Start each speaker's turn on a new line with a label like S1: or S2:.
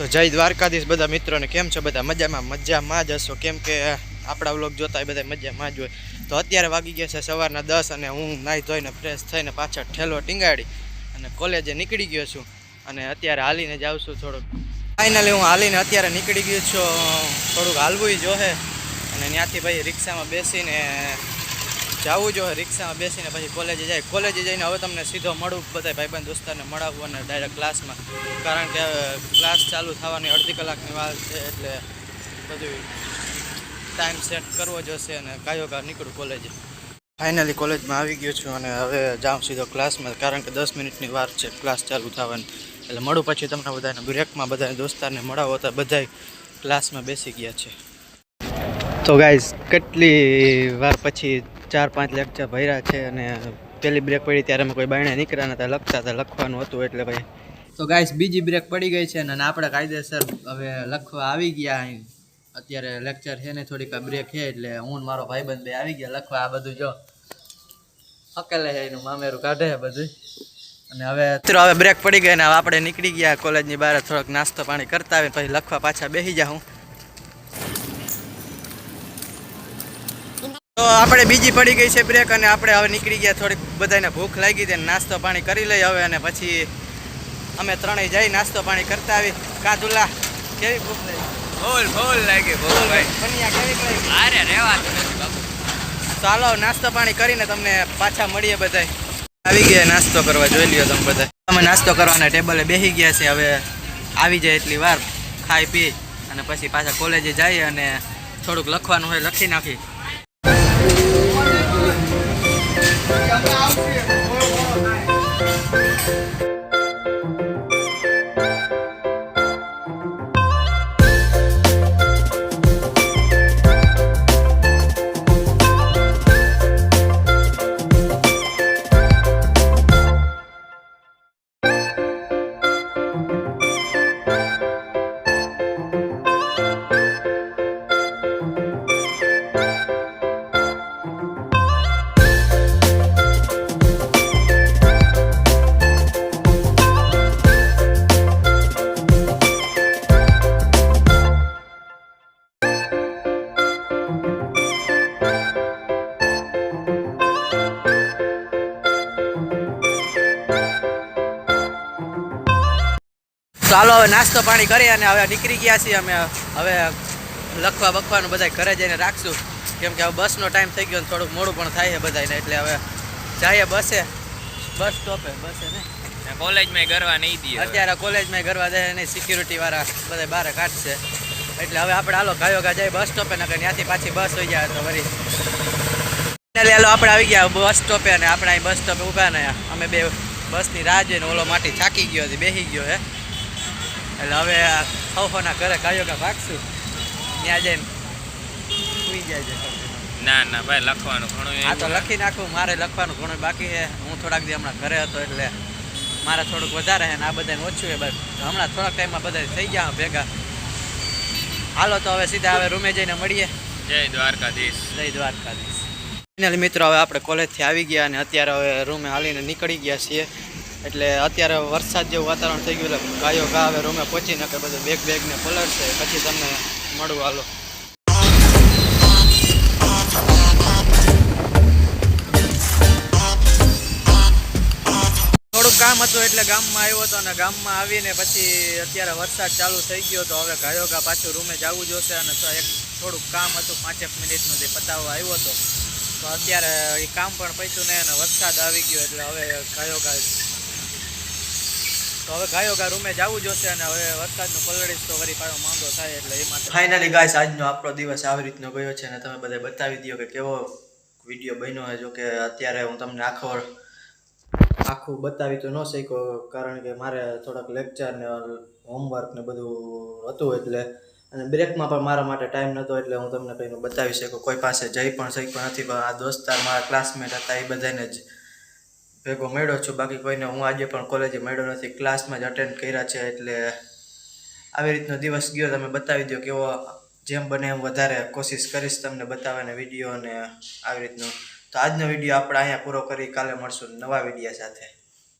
S1: તો જય દ્વારકાધીશ બધા મિત્રોને. કેમ છો બધા? મજામાં? મજામાં જ હશો? કેમ કે આપણા વ્લોગ જોતા બધા મજામાં જ હોય. તો અત્યારે વાગી ગયા છે સવારના દસ અને હું નાહી ધોઈને ફ્રેશ થઈને પાછળ ઠેલો ટીંગાડી અને કોલેજે નીકળી ગયો છું. અને અત્યારે હાલીને જ છું થોડુંક. ફાઇનલી હું હાલીને અત્યારે નીકળી ગયો છું. થોડુંક હાલવું જોહે. અને ત્યાંથી ભાઈ રિક્ષામાં બેસીને જવું જોઈએ રિક્ષામાં બેસીને પછી કોલેજે જાય. કોલેજે જઈને હવે તમને સીધો મળું બધા ભાઈબંધ દોસ્તારને મળાવવું અને ડાયરેક્ટ ક્લાસમાં કારણ કે ક્લાસ ચાલુ થવાની અડધી કલાકની વાર છે એટલે બધું ટાઈમ સેટ કરવો જોશે અને કાયો કાર નીકળું કોલેજે. ફાઇનલી કોલેજમાં આવી ગયો છું અને હવે જાઉં સીધો ક્લાસમાં કારણ કે દસ મિનિટની વાર છે ક્લાસ ચાલુ થવાની. એટલે મળું પછી તમને બધાને બ્રેકમાં બધા દોસ્તારને મળાવો તો બધા ક્લાસમાં બેસી ગયા છે. તો ગાઈઝ કેટલી વાર પછી ચાર પાંચ લેક્ચર ભર્યા છે અને પેલી બ્રેક પડી ત્યારે અમે કોઈ બાયણે નીકળ્યા નતા, લખતા હતા લખવાનું હતું એટલે ભાઈ તો ગાઈસ બીજી બ્રેક પડી ગઈ છે અને આપણે કાયદેસર હવે લખવા આવી ગયા અહીં. અત્યારે લેક્ચર છે ને, થોડીક બ્રેક છે એટલે હું મારો ભાઈબંધ બે આવી ગયા લખવા, આ બધું જો. અકેલે છે એનું, મામેરું કાઢે બધું. અને હવે મિત્રો હવે બ્રેક પડી ગઈ ને આપણે નીકળી ગયા કોલેજની બહાર, થોડોક નાસ્તો પાણી કરતા આવે પછી લખવા પાછા બેસી જાઉં. આપણે બીજી પડી ગઈ છે બ્રેક અને આપણે હવે નીકળી ગયા થોડીક બધાને ભૂખ લાગી હતી નાસ્તો પાણી કરી લઈ હવે અને પછી અમે ત્રણેય જઈ નાસ્તો પાણી કરતા આવી. કાદુલા કેવી ભૂખ લાગી?
S2: ફૂલ ફૂલ લાગે ફૂલ ભાઈ.
S1: કેવી લાગી?
S2: અરે નથી બાપુ.
S1: ચાલો નાસ્તો પાણી કરીને તમને પાછા મળીએ બધા આવી ગયા નાસ્તો કરવા જોઈ લ્યો તમે બધા અમે નાસ્તો કરવાના ટેબલે બેસી ગયા છે હવે આવી જાય એટલી વાર ખાઈ પી અને પછી પાછા કોલેજે જઈએ અને થોડુંક લખવાનું હોય લખી નાખી. ચાલો હવે નાસ્તો પાણી કરી અને હવે નીકળી ગયા છીએ અમે. હવે લખવા બખવાનું બધા ઘરે જઈને રાખશું. કેમ કે હવે બસનો ટાઈમ થઈ ગયો થોડુંક મોડું પણ થાય છે બધાને એટલે હવે જઈએ બસે. બસ સ્ટોપે બસે ને.
S2: કોલેજમાં ગરવા નહીં દે
S1: અત્યારે કોલેજમાં ગરવા જાય નહીં સિક્યુરિટી વાળા બધા બહાર કાઢશે એટલે હવે આપણે હાલો ગાયો ગા જાય બસ સ્ટોપે ને ત્યાંથી પાછી બસ હોઈ જાય તો વળી. હાલો આપણે આવી ગયા બસ સ્ટોપે અને આપણે અહીં બસ સ્ટોપે ઊભા ને. અમે બે બસની રાહ જોઈને ઓલો માટી થાકી ગયો હતી બેસી ગયો હે એટલે હવે ખોખોના ઘરે કાયો કે ભાગશું ત્યાં જઈને સુઈ જાય છે
S2: ના ના ભાઈ લખવાનું ઘણું
S1: આ તો લખી નાખું મારે લખવાનું ઘણું બાકી છે. હું થોડાક દી હમણાં ઘરે હતો એટલે મારે થોડુંક વધારે છે ને આ બધાને ઓછું છે બસ. હમણાં થોડાક ટાઈમમાં બધા થઈ ગયા ભેગા. હાલો તો હવે સીધા હવે રૂમે જઈને મળીએ.
S2: જય દ્વારકાધીશ.
S1: જય દ્વારકાધીશ. ફાઇનલી મિત્રો હવે આપણે કોલેજથી આવી ગયા અને અત્યારે હવે રૂમે હાલીને નીકળી ગયા છીએ. એટલે અત્યારે વરસાદ જેવું વાતાવરણ થઈ ગયું એટલે ગાયો ગા હવે રૂમે પહોંચી નાખે બધું બેગ બેગને પલળશે, પછી તમને મળું હાલો. થોડુંક કામ હતું એટલે ગામમાં આવ્યો હતો અને ગામમાં આવીને પછી અત્યારે વરસાદ ચાલુ થઈ ગયો તો હવે ગાયો ગા પાછું રૂમે જવું જોશે અને એક થોડુંક કામ હતું, પાંચેક મિનિટનું જે પતાવવા આવ્યો હતો. તો અત્યારે એ કામ પણ પૈસું નહીં અને વરસાદ આવી ગયો એટલે હવે ગાયો ગા તો હવે ગાયો ગા રૂમે જવું જોશે અને હવે વરસાદનો પલડીશ તો વળી પાછો માંદો થાય એટલે એ માટે ફાઇનલી ગાઈસ આજનો આપણો દિવસ આવી રીતનો ગયો છે અને તમે બધા બતાવી દો કે કેવો વીડિયો બન્યો છે. જો કે અત્યારે હું તમને આખો આખું બતાવી તો ન શક્યો, કારણ કે મારે થોડાક લેક્ચર ને હોમવર્ક ને બધું હતું એટલે અને બ્રેકમાં પણ મારા માટે ટાઈમ નહોતો એટલે હું તમને કંઈ બતાવી શકું. કોઈ પાસે જઈ પણ શક્યો નથી, પણ આ દોસ્તાર, મારા ક્લાસમેટ હતા, એ બધાને જ ભેગો મળ્યો છું. બાકી કોઈને હું આજે પણ કોલેજે મળ્યો નથી. ક્લાસમાં જ અટેન્ડ કર્યા છે, એટલે આવી રીતનો દિવસ ગયો. તમે બતાવી દો કેવો જેમ બને એમ વધારે કોશિશ કરીશ તમને બતાવવાના વીડિયો અને આવી રીતનું. તો આજનો વીડિયો આપણે અહીંયા પૂરો કરી. કાલે મળશું નવા વીડિયો સાથે.